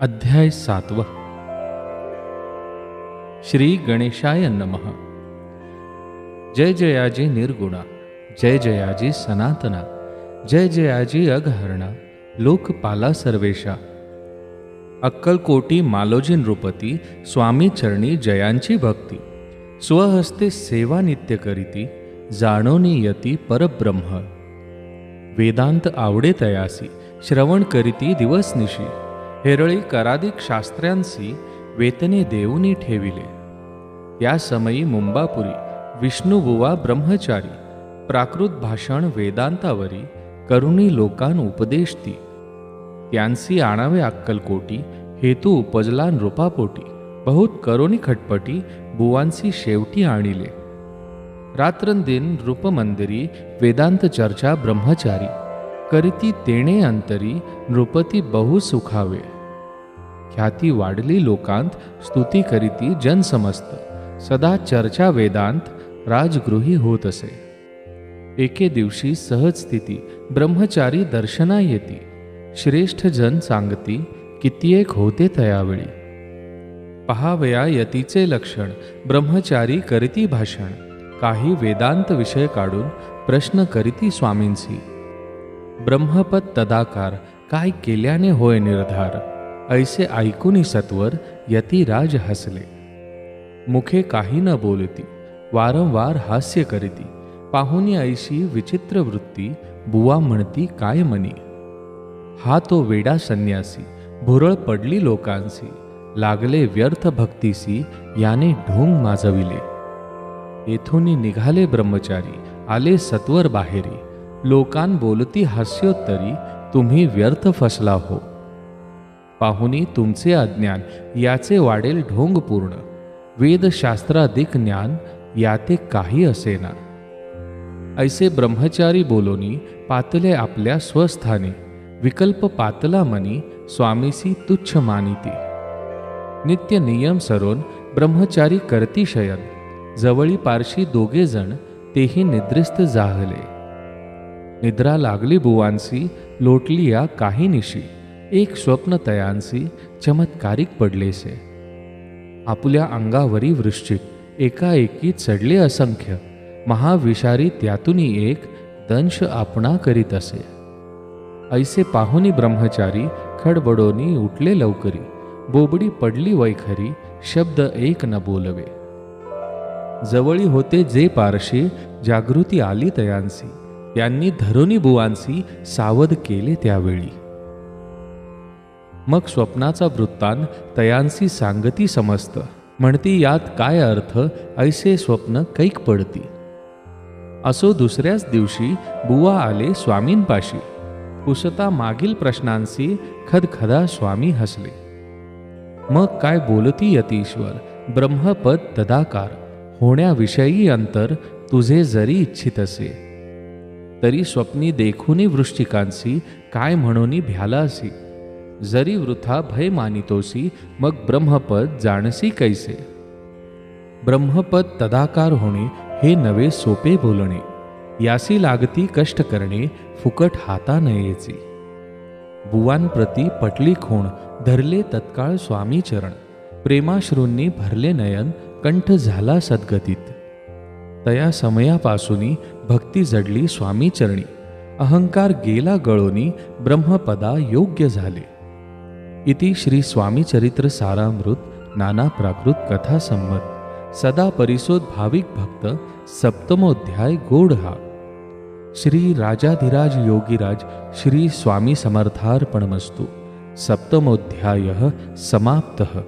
अध्याय सातव. श्री गणेशाय नमः. जय जयाजी निर्गुणा जय जयाजी सनातना जय जयाजी अघहरणा लोकपाला सर्वेशा. अक्कलकोटी मालोजी नृपती स्वामी चरणी जयांची भक्ती. स्वहस्ते सेवा नित्य करीती जाणोनी यती परब्रह्म. वेदांत आवडे तयासी श्रवण करीती दिवसनिशी हेरळी करादिक शास्त्र्यांसी वेतने देऊनी ठेविले. या समयी मुंबापुरी विष्णुबुवा ब्रह्मचारी प्राकृत भाषण वेदांतावरी करुणी लोकान उपदेश ती त्यांसी आणावे अक्कलकोटी हेतू उपजला नृपापोटी बहुत करोनी खटपटी बुवांसी शेवटी आणिले. रात्रंदिन नृपमंदिरी वेदांत चर्चा ब्रह्मचारी करीती तेणे अंतरी नृपती बहु सुखावे. ख्याती वाढली लोकांत स्तुती करीती जन समस्त सदा चर्चा वेदांत राजगृही होत असे. एके दिवशी सहज स्थिती ब्रह्मचारी दर्शना येती श्रेष्ठ जन सांगती कित्येक होते तयावेळी. पहावया यतीचे लक्षण ब्रह्मचारी करीती भाषण काही वेदांत विषय काढून प्रश्न करीती स्वामींसी. ब्रह्मपद तदाकार काय केल्याने होय निर्धार? ऐसे ऐकूनी सत्वर यतीराज हसले। मुखे काही न बोलती वारंवार हास्य करीती पाहुनी ऐशी विचित्र वृत्ती बुवा म्हणती काय मनी? हा तो वेडा संन्यासी भुरळ पडली लोकांसी लागले व्यर्थ भक्तीसी याने ढोंग माजविले. येथून निघाले ब्रह्मचारी आले सत्वर बाहेरी लोकान बोलती हास्योत्तरी तुम्ही व्यर्थ फसला हो. पाहुनी तुमचे अज्ञान याचे वाढेल ढोंग पूर्ण. वेदशास्त्राधिक ज्ञान याते काही असेना. ऐसे ब्रह्मचारी बोलोनी पातले आपल्या स्वस्थानी. विकल्प पातला मनी स्वामीसी तुच्छ मानिती. नित्य नियम सरोन ब्रह्मचारी करती शयन. जवळी पारशी दोघे जण तेही निद्रिस्त जाहले. निद्रा लागली बुवांसी लोटली या काही निशी. एक स्वप्न तयांसी चमत्कारिक पडलेसे आपल्या अंगावरी वृश्चिक एकाएकी चढले असंख्य महाविषारी त्यातूनही एक दंश आपणा करीत असे. ऐसे पाहुनी ब्रह्मचारी खडबडोनी उठले लवकरी बोबडी पडली वैखरी शब्द एक न बोलवे. जवळी होते जे पारशी जागृती आली तयांसी त्यांनी धरुनी बुवांसी सावध केले त्यावेळी. मग स्वप्नाचा वृत्तांत तयांसी सांगती समस्त म्हणती यात काय अर्थ? ऐसे स्वप्न कैक पडती. असो दुसऱ्याच दिवशी बुवा आले स्वामींपाशी. पुसता मागील प्रश्नांशी खदखदा स्वामी हसले. मग काय बोलती यतीश्वर ब्रह्मपद तदाकार. होण्याविषयी अंतर तुझे जरी इच्छित असे तरी स्वप्नी देखूनी वृष्टिकांशी काय म्हणून भ्याला असे जरी वृथा भय मानितोसी मग ब्रह्मपद जाणसी कैसे? ब्रह्मपद तदाकार होणे हे नवे सोपे बोलणे. यासी लागती कष्ट करणे फुकट हाता नयेची बुवांप्रती पटली खोण धरले तत्काळ स्वामी चरण. प्रेमाश्रूंनी भरले नयन कंठ झाला सद्गतीत. तया समयापासूनी भक्ती जडली स्वामी चरणी. अहंकार गेला गळोनी ब्रह्मपदा योग्य झाले. इति श्री स्वामी चरित्र सारामृत नाना प्राकृत कथा संमत। सदा परिशोध भाविक भक्त सप्तमोध्याय गोड हा। श्री राजाधिराज योगीराज श्री स्वामी समर्थार्पणमस्तु। सप्तमोध्यायः समाप्तः।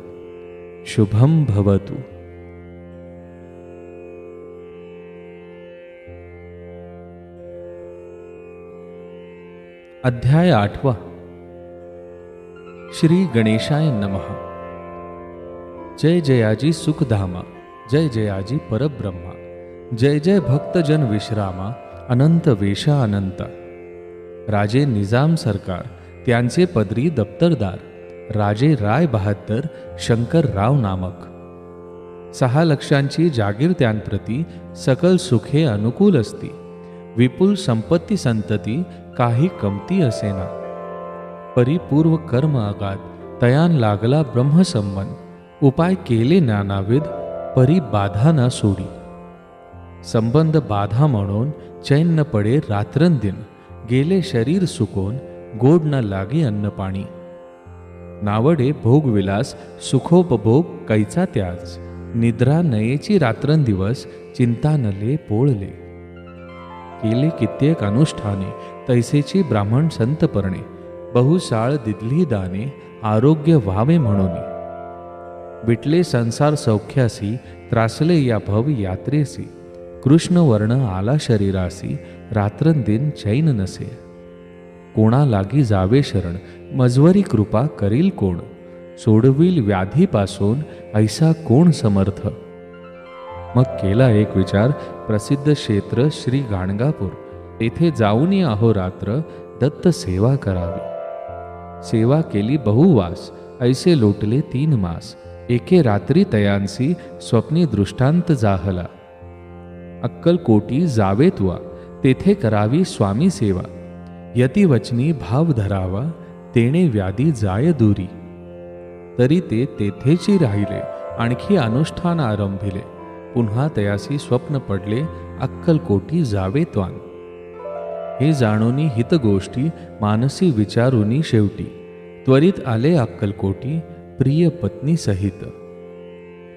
शुभं भवतु। अध्याय आठवा। श्री गणेशाय नमः। जय जयाजी सुखधामा जय जयाजी परब्रह्मा जय जय भक्तजन विश्रामा अनंत वेशा अनंता राजे निजाम सरकार त्यांचे पदरी दप्तरदार राजे राय बहाद्दर शंकर राव नामक। सहा लक्षांची जागीर त्यांप्रती सकल सुखे अनुकूल असती। विपुल संपत्ती संतती काही कमती असेना। परिपूर्व कर्म आगात तयान लागला ब्रह्मसंबंध. उपाय केले नानाविध परी बाधा ना सोडी. संबंध बाधा म्हणून चैन न पडे रात्रंदिन गेले शरीर सुकोन गोड न लागे अन्न पाणी. नावडे भोगविलास सुखोपभोग कैचा त्याच निद्रा नयेची रात्रंदिवस चिंता नले पोळले. केले कित्येक अनुष्ठाने तैसेची ब्राह्मण संतपर्णे बहुसाळ दिदली दाने आरोग्य व्हावे म्हणून. विटले संसार सौख्यासी त्रासले या भव यात्रेसी. कृष्णवर्ण आला शरीरासी रात्रंदिन चैन नसे. कोणा लागी जावे शरण मजवरी कृपा करील कोण? सोडविल व्याधीपासून ऐसा कोण समर्थ? मग केला एक विचार प्रसिद्ध क्षेत्र श्री गाणगापूर. येथे आहो रात्र दत्त सेवा करावी. सेवा केली बहुवास ऐसे लोटले तीन मास. एके रात्री तयांसी स्वप्नी दृष्टांत जाहला. अक्कलकोटी जावे तुवा तेथे करावी स्वामी सेवा. यतिवचनी भाव धरावा तेणे व्याधी जाय दुरी. तरी ते तेथेची राहिले आणखी अनुष्ठान आरंभिले. पुन्हा तयासी स्वप्न पडले अक्कलकोटी जावे त्वान. हे जाणोनी हितगोष्टी मानसी विचारुनी शेवटी. त्वरित आले अक्कलकोटी प्रिय पत्नी सहित.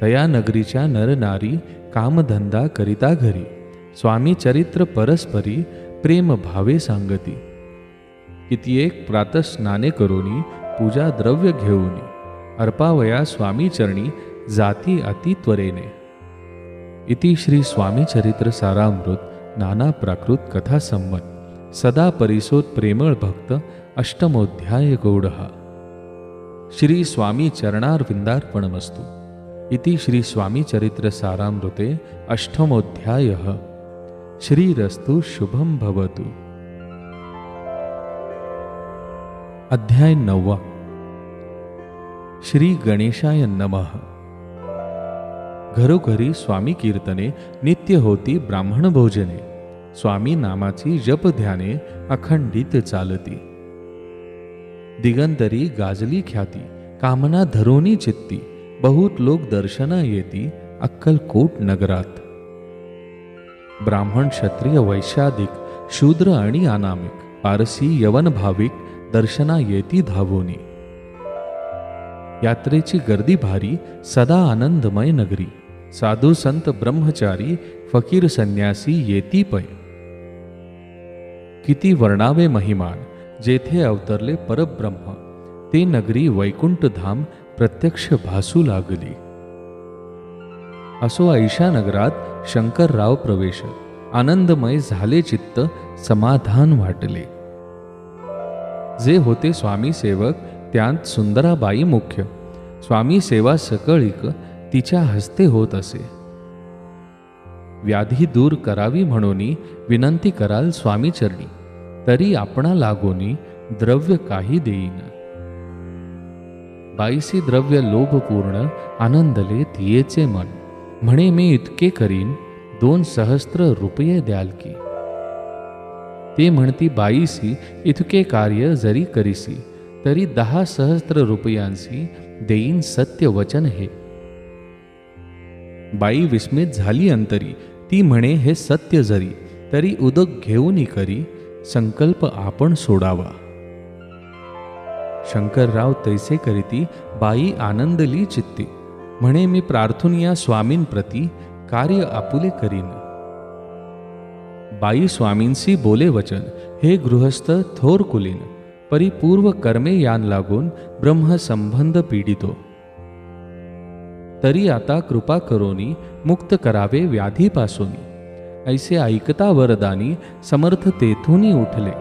तया नगरीच्या नरनारी कामधंदा करिता घरी. स्वामी चरित्र परस्परी प्रेम भावे सांगती. कित्येक प्रातस्नाने करोनी पूजा द्रव्य घेऊनी. अर्पावया स्वामी चरणी जाती अति त्वरेने. इति श्री स्वामी चरित्र सारामृत नाना प्राकृत कथा संमत सदा परिसोत प्रेमळ भक्त अष्टमोध्याय गौड. श्री स्वामी चरणारविंदार्पणमस्तु. इति श्री स्वामी चरित्र सारामृते अष्टमोध्याय. श्रीरस्तु शुभम भवतु. अध्याय नववा श्री गणेशाय नमः. घरोघरी स्वामी कीर्तने नित्य होती ब्राह्मण भोजने. स्वामी नामाची जप ध्याने अखंडित चालती. दिगंतरी गाजली ख्याती कामना धरोनी चित्ती बहुत लोक दर्शना येती अक्कलकोट नगरात. ब्राह्मण क्षत्रिय वैशादिक शूद्र आणि अनामिक पारसी यवन भाविक दर्शना येती धावोनी. यात्रेची गर्दी भारी सदा आनंदमय नगरी. साधू संत ब्रह्मचारी फकीर संन्यासी येती पै. किती वर्णावे महिमान जेथे अवतरले परब्रह्म. ते नगरी वैकुंठ धाम प्रत्यक्ष भासू लागली. असो ऐशा नगरात शंकरराव प्रवेश. आनंदमय झाले चित्त समाधान वाटले. जे होते स्वामी सेवक त्यांत सुंदराबाई मुख्य. स्वामी सेवा सकळीक तिच्या हस्ते होत असे. व्याधी दूर करावी म्हणून विनंती कराल स्वामी चरणी तरी आपणा लागोनी द्रव्य काही देईन. बाईसी द्रव्य लोभपूर्ण आनंदले तियेचे मन. म्हणे मी इतके करीन दोन सहस्त्र रुपये द्याल की. ते म्हणती बाईसी इतके कार्य जरी करीसी तरी दहा सहस्त्र रुपयांशी देईन सत्य वचन हे. बाई विस्मित झाली अंतरी ती म्हणे हे सत्य जरी तरी उदक घेऊनही करी संकल्प आपण सोडावा. शंकरराव तैसे करीती बाई आनंदली चित्ती म्हणे मी प्रार्थून या स्वामींप्रती कार्य आपुले करीन. बाई स्वामींशी बोले वचन हे गृहस्थ थोर कुलीन परिपूर्व कर्मे यान लागून ब्रह्मसंबंध पीडितो तरी आता कृपा करोनी मुक्त करावे व्याधीपासून. ऐसे ऐकता वरदानी समर्थ तेथूनही उठले.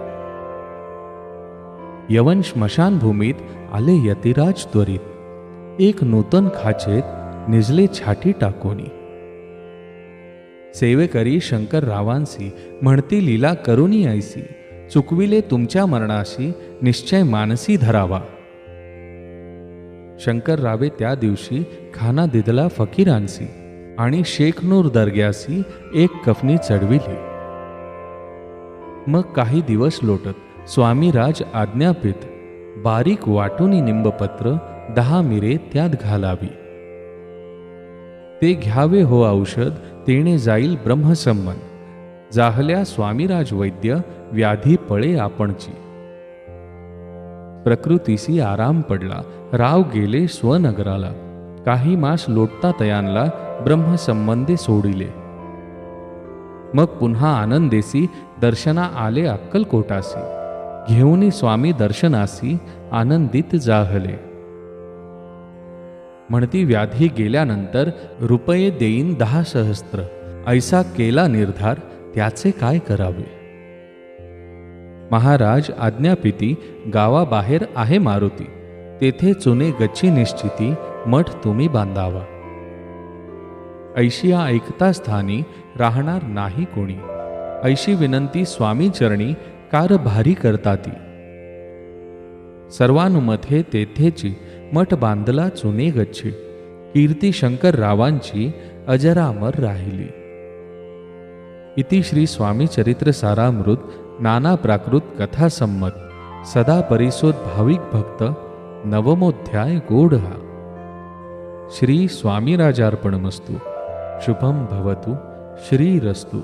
यवन स्मशानभूमीत आले यतिराज त्वरित. एक नूतन खाचेत निजले छाटी टाकोनी. सेवेकरी शंकररावांसी म्हणती लीला करुनी ऐसी. चुकविले तुमच्या मरणाशी निश्चय मानसी धरावा. शंकर रावे त्या दिवशी खाना दिदला फकीरांसी आणि शेखनूर दर्ग्यासी एक कफनी चढविली. मग काही दिवस लोटत स्वामीराज आज्ञापित बारीक वाटुनी निंबपत्र दहा मिरे त्यात घालावी. ते घ्यावे हो औषध तेणे जाईल ब्रह्मसंमन जाहल्या स्वामीराज वैद्य व्याधी पळे आपणची. प्रकृतीसी आराम पडला. राव गेले स्वनगराला. काही मास लोटता तयांना ब्रह्मसंबंधे सोडिले. मग पुन्हा आनंदेसी दर्शना आले अक्कलकोटासी. घेऊनी स्वामी दर्शनासी आनंदित जाहले. म्हणती व्याधी गेल्यानंतर रुपये देईन दहा सहस्त्र. ऐसा केला निर्धार त्याचे काय करावे? महाराज आज्ञापिती गावाबाहेर आहे मारुती. तेथे चुने गच्ची निश्चिती मठ तुम्ही बांधावा. ऐशिया ऐकता स्थानी राहणार नाही कोणी. ऐशी विनंती स्वामी चरणी कार भारी करता ती सर्वानुमथे तेथेची मठ बांधला चुने गच्ची. कीर्ती शंकर रावांची अजरामर राहिली. इति श्री स्वामी चरित्र सारामृत नाना प्राकृत कथा संमत सदा परिसोद भाविक भक्त नवमोध्याय गोड हा श्री स्वामीराजार्पणमस्तु शुभम भवतु श्रीरस्तु